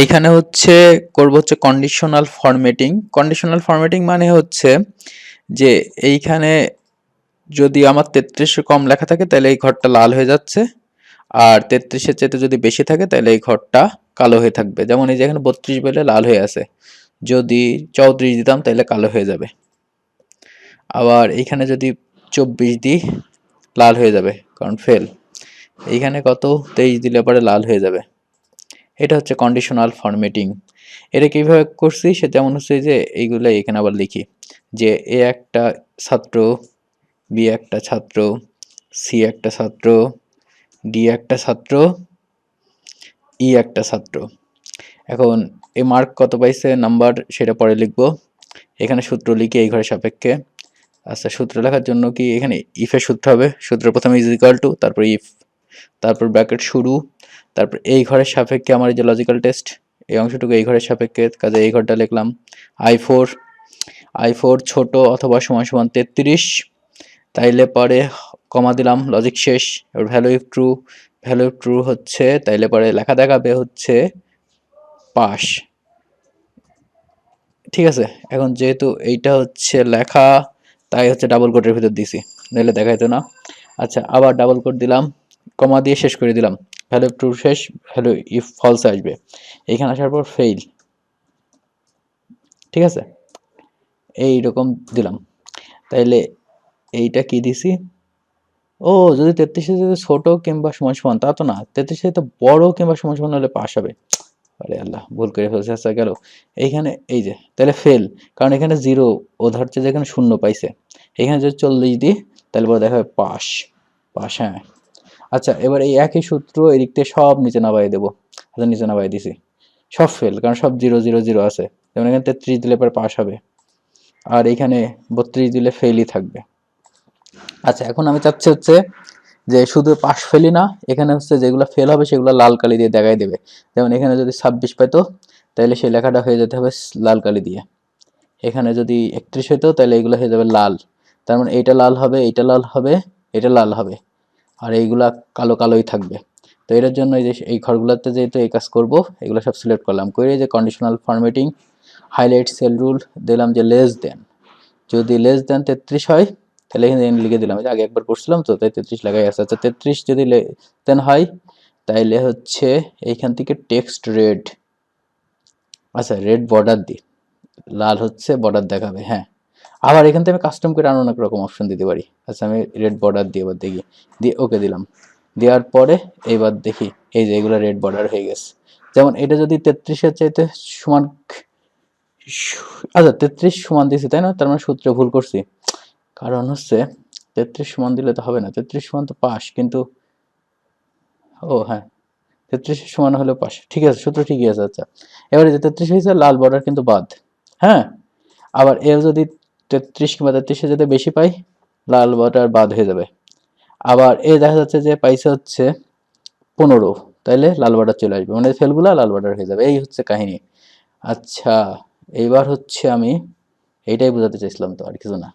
এইখানে হচ্ছে করব হচ্ছে কন্ডিশনাল ফরম্যাটিং কন্ডিশনাল ফরম্যাটিং মানে হচ্ছে যে এইখানে যদি আমার তেত্রিশে কম লেখা থাকে তাহলে এই ঘরটা লাল হয়ে যাচ্ছে, আর তেত্রিশের চেয়ে যদি বেশি থাকে তাহলে এই ঘরটা কালো হয়ে থাকবে। যেমন এই যে এখানে বত্রিশ বলে লাল হয়ে আছে, যদি চৌত্রিশ দিতাম তাহলে কালো হয়ে যাবে। আবার এইখানে যদি চব্বিশ দিই, লাল হয়ে যাবে, কারণ ফেল এইখানে কত? তেইশ দিলে পরে লাল হয়ে যাবে। এটা হচ্ছে কন্ডিশনাল ফরম্যাটিং এটা কীভাবে করছি? সে তেমন হচ্ছে যে এইগুলো এখানে আবার লিখি। যে এ একটা ছাত্র, বি একটা ছাত্র, সি একটা ছাত্র, ডি একটা ছাত্র, ই একটা ছাত্র। এখন এই মার্ক কত পাইছে নাম্বার সেটা পরে লিখব। এখানে সূত্র লিখি এই ঘরের সাপেক্ষে। আচ্ছা সূত্র লেখার জন্য কি এখানে ইফের সূত্র হবে? সূত্র প্রথমে ইজ ইকাল টু তারপর ইফ তারপর ব্র্যাকেট শুরু। তারপর এই ঘরের সাপেক্ষে আমার এই যে লজিক্যাল টেস্ট এই অংশটুকু এই ঘরের সাপেক্ষে, কাজে এই ঘরটা লিখলাম আই ফোর আই ফোর ছোটো অথবা সমান সমান তেত্রিশ, তাইলে পরে কমা দিলাম লজিক শেষ, এবার value if true value if true হচ্ছে, তাইলে পরে লেখা দেখাবে হচ্ছে পাস ঠিক আছে, এখন যেহেতু এইটা হচ্ছে লেখা, তাই হচ্ছে ডাবল কোটের ভিতর দিছি, নইলে দেখাইতো না। আচ্ছা আবার ডাবল কোট দিলাম কমা দিয়ে শেষ করে দিলাম। ভ্যালু ট্রু শেষ। ভ্যালু ইফ ফলস আসবে। এখানে আসার পর ফেইল ঠিক আছে? এই রকম দিলাম। তাইলে এইটা কি দিছি? ও, যদি তেত্রিশের যদি ছোট কিংবা সমান সমান, তা তো না। তেত্রিশের তো বড় কিংবা সমান সমান হলে পাস হবে। আরে আল্লাহ, ভুল করে ফেলছে আচ্ছা গেল। এইখানে, এই যে তাহলে ফেল কারণ এখানে জিরো ও ধরছে যে এখানে শূন্য পাইছে। এখানে যদি চল্লিশ দিই তাহলে পরে দেখা হবে পাস পাস হ্যাঁ। আচ্ছা এবার এই একই সূত্র এদিক থেকে সব নিচে নামাই দেবো। আচ্ছা নিচে নামাই দিছি। সব ফেল কারণ সব জিরো জিরো জিরো আছে। যেমন এখানে তেত্রিশ দিলে পরে পাস হবে। আর এখানে বত্রিশ দিলে ফেলই থাকবে। আচ্ছা এখন আমি চাচ্ছি হচ্ছে যে শুধু পাস ফেলই না, এখানে হচ্ছে যেগুলো ফেল হবে সেগুলো লাল কালি দিয়ে দেখাই দেবে। যেমন এখানে যদি ছাব্বিশ পেতো তাহলে সেই লেখাটা হয়ে যেতে হবে লাল কালি দিয়ে। এখানে যদি একত্রিশ হতো তাহলে এগুলো হয়ে যাবে লাল। তার মানে এইটা লাল হবে, এইটা লাল হবে এটা লাল হবে। আর এইগুলা কালো কালোই থাকবে। তো এটার জন্য এই যে, এই ঘরগুলোতে যেহেতু এই কাজ করব, এগুলো সব সিলেক্ট করলাম। করে যে conditional formatting highlight cell rule দিলাম যে লেস দেন যদি লেস দেন তেত্রিশ হয়, তাহলে এখানে লিখে দিলাম আগে একবার করছিলাম তো, তাই তেত্রিশ লাগাই আছে। আচ্ছা তেত্রিশ যদি দেন হয়, তাইলে হচ্ছে এইখান থেকে টেক্সট রেড আচ্ছা রেড বর্ডার দিই লাল হচ্ছে বর্ডার দেখাবে হ্যাঁ। আবার এখান থেকে আমি কাস্টম করে আরও অনেক রকম অপশন দিতে পারি। আচ্ছা আমি রেড বর্ডার দিয়ে এবার দেখি। দিয়ে ওকে দিলাম। দেওয়ার পরে এইবার দেখি, এই যে এগুলো রেড বর্ডার হয়ে গেছে। যেমন এটা যদি তেত্রিশের চাইতে সমান আচ্ছা তেত্রিশ সমান দিয়েছি, তাই না? তার মানে সূত্রে ভুল করছি। কারণ হচ্ছে তেত্রিশ সমান দিলে তো হবে না। তেত্রিশ সমান তো পাস কিন্তু ও হ্যাঁ। তেত্রিশ সমান হলে পাস ঠিক আছে, সূত্র ঠিকই আছে আচ্ছা। এবারে যে তেত্রিশ হয়েছে, লাল বর্ডার কিন্তু বাদ। হ্যাঁ? আবার এও যদি তেত্রিশ কিংবা তেত্রিশে যদি বেশি পাই, লাল বর্ডার বাদ হয়ে যাবে। আবার এ দেখা যাচ্ছে যে পাইছে হচ্ছে পনেরো, তাইলে লাল বর্ডার চলে আসবে। মানে ফেলগুলা লাল বর্ডার হয়ে যাবে। এই হচ্ছে কাহিনী। আচ্ছা এইবার হচ্ছে আমি এইটাই বোঝাতে চাইছিলাম তো আর কিছু না।